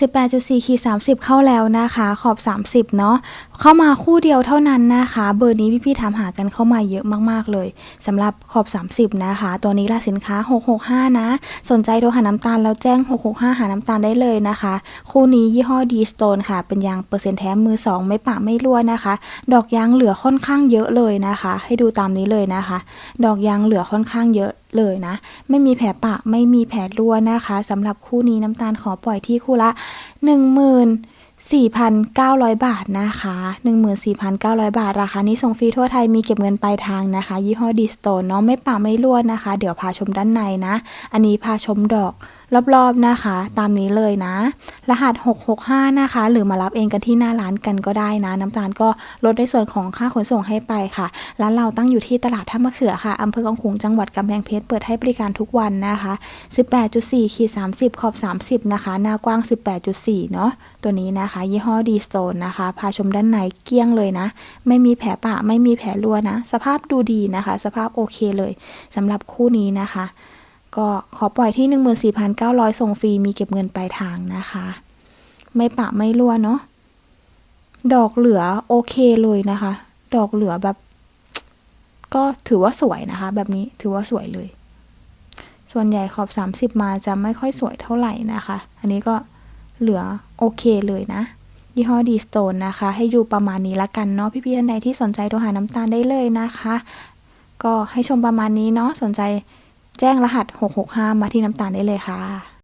18.4ขีด30 เข้าแล้วนะคะ ขอบ 30 เนาะเข้ามาคู่เดียวเท่านั้นนะคะ เบอร์นี้พี่ๆถามหากันเข้ามาเยอะมากๆเลยสำหรับขอบ 30 นะคะ ตัวนี้ละสินค้า 665 นะ สนใจโทรหาน้ำตาลแล้วแจ้ง 665 หาน้ำตาลได้เลยนะคะ คู่นี้ยี่ห้อดีสโตนค่ะ เป็นยางเปอร์เซ็นต์แท้มือ 2 ไม่ปะไม่รั่วนะคะ ดอกยางเหลือค่อนข้างเยอะเลยนะคะ ให้ดูตามนี้เลยนะคะ ดอกยางเหลือค่อนข้างเยอะ เลยนะ ไม่มีแผลปะไม่มีแผลรั่วนะคะสำหรับคู่นี้น้ำตาลขอปล่อยที่คู่ละ14,900 บาทนะคะ 14,900 บาท ราคานี้ส่งฟรีทั่วไทยมีเก็บเงินปลายทางนะคะ ยี่ห้อดีสโตนเนาะไม่ป่าไม่รั่วนะคะ เดี๋ยวพาชมด้านในนะ อันนี้พาชมดอก รอบๆนะคะ ตามนี้เลยนะ รหัส 665 นะคะ หรือมารับเองกันที่หน้าร้านกันก็ได้นะ น้ำตาลก็ลดในส่วนของค่าขนส่งให้ไปค่ะ ร้านเราตั้งอยู่ที่ตลาดท่ามะเขือค่ะอำเภอกองขุงจังหวัดกำแพงเพชรเปิดให้บริการทุกวันนะคะ 18.4ขีด30 ขอบ 30 นะคะ หน้ากว้าง 18.4 เนาะตัวนี้นะคะ ยี่ห้อดีสโตนนะคะ พาชมด้านในเกลี้ยงเลยนะ ไม่มีแผลปะไม่มีแผลรั่วนะ สภาพดูดีนะคะ สภาพโอเคเลยสำหรับคู่นี้นะคะ ก็ขอปล่อยที่ 14,900 ส่งฟรีมีเก็บเงินปลายทางนะคะ ไม่ปะไม่รั่วเนาะดอกเหลือโอเคเลยนะคะ ดอกเหลือแบบ ก็ถือว่าสวยนะคะ แบบนี้ถือว่าสวยเลย ส่วนใหญ่ขอบ 30 มาจะไม่ค่อยสวยเท่าไหร่นะคะ อันนี้ก็เหลือโอเคเลยนะ ยี่ห้อดีสโตนนะคะ ให้ดูประมาณนี้ละกันเนาะพี่ๆท่านใดที่สนใจโทรหาน้ำตาลได้เลยนะคะ ก็ให้ชมประมาณนี้เนาะสนใจ แจ้งรหัส 665 มาที่น้ำตาลได้เลยค่ะ